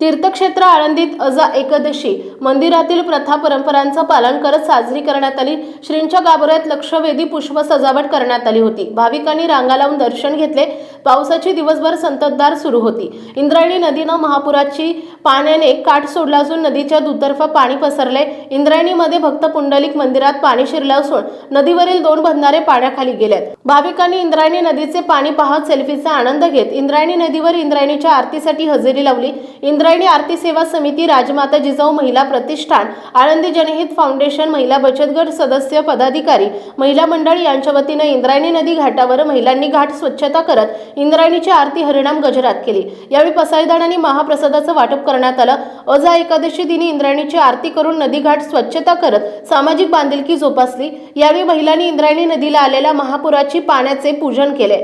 तीर्थक्षेत्र आळंदीत अजा एकादशी. मंदिरातील प्रथा परंपरांचं पालन करत साजरी करण्यात आली. श्रींच्या गाभाऱ्यात लक्षवेधी पुष्प सजावट करण्यात आली होती. भाविकांनी रांगा लावून दर्शन घेतले. पावसाची दिवसभर संततधार सुरू होती. इंद्रायणी नदीनं महापुराची पाण्याने काठ सोडला असून नदीच्या दुतर्फा पाणी पसरले. इंद्रायणीमध्ये भक्त पुंडलिक मंदिरात पाणी शिरलं असून नदीवरील दोन बंधारे पाण्याखाली गेलेत भाविकांनी इंद्रायणी नदीचे पाणी पाहत सेल्फीचा आनंद घेत इंद्रायणी नदीवर इंद्रायणीच्या आरतीसाठी हजेरी लावली. इंद्रा इंद्रायणी आरती सेवा समिती राजमाता जिजाऊ महिला प्रतिष्ठान आळंदी जनहित फाउंडेशन महिला बचत गट सदस्य पदाधिकारी महिला मंडळ यांच्या वतीनं इंद्रायणी नदी घाटावर महिलांनी घाट स्वच्छता करत इंद्रायणीची आरती हरिणाम गजरात केली. यावेळी पसायदान आणि महाप्रसादाचं वाटप करण्यात आलं. अजा एकादशी दिनी इंद्रायणीची आरती करून नदी घाट स्वच्छता करत सामाजिक बांधिलकी जोपासली. यावेळी महिलांनी इंद्रायणी नदीला आलेल्या महापुराची पाण्याचे पूजन केले.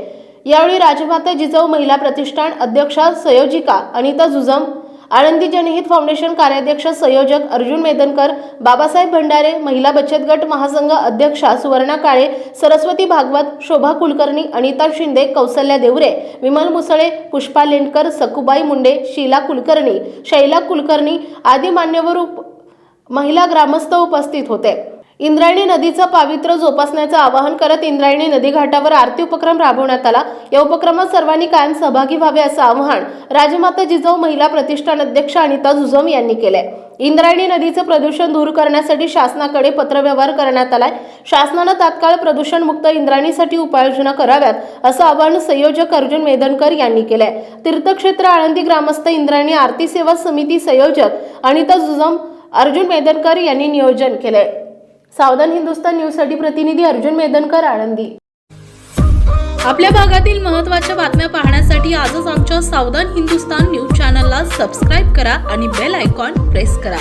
यावेळी राजमाता जिजाऊ महिला प्रतिष्ठान अध्यक्षा संयोजिका अनिता जुजम आळंदी जनहित फाउंडेशन कार्याध्यक्ष संयोजक अर्जुन मेदनकर बाबासाहेब भंडारे महिला बचत गट महासंघ अध्यक्षा सुवर्णा काळे सरस्वती भागवत शोभा कुलकर्णी अनिता शिंदे कौसल्या देवरे विमल मुसळे पुष्पा लेंडकर सकुबाई मुंडे शीला कुलकर्णी शैला कुलकर्णी आदी मान्यवर उप महिला ग्रामस्थ उपस्थित होते. इंद्रायणी नदीचं पावित्र्य जोपासण्याचं आवाहन करत इंद्रायणी नदी घाटावर आरती उपक्रम राबवण्यात आला. या उपक्रमात सर्वांनी कायम सहभागी व्हावे असं आवाहन राजमाता जिजाऊ महिला प्रतिष्ठान अध्यक्ष अनिता जुजम यांनी केलंय. इंद्रायणी नदीचं प्रदूषण दूर करण्यासाठी शासनाकडे पत्रव्यवहार करण्यात आलाय. शासनानं तात्काळ प्रदूषणमुक्त इंद्रायणीसाठी उपाययोजना कराव्यात असं आवाहन संयोजक अर्जुन मेदनकर यांनी केलंय. तीर्थक्षेत्र आळंदी ग्रामस्थ इंद्रायणी आरती सेवा समिती संयोजक अनिता जुजम अर्जुन मेदनकर यांनी नियोजन केलंय. सावधान हिंदुस्तान न्यूजसाठी प्रतिनिधी अर्जुन मेदनकर आळंदी. आपल्या भागातील महत्त्वाच्या बातम्या पाहण्यासाठी आजच आमच्या सावधान हिंदुस्तान न्यूज चॅनलला सबस्क्राईब करा आणि बेल आयकॉन प्रेस करा.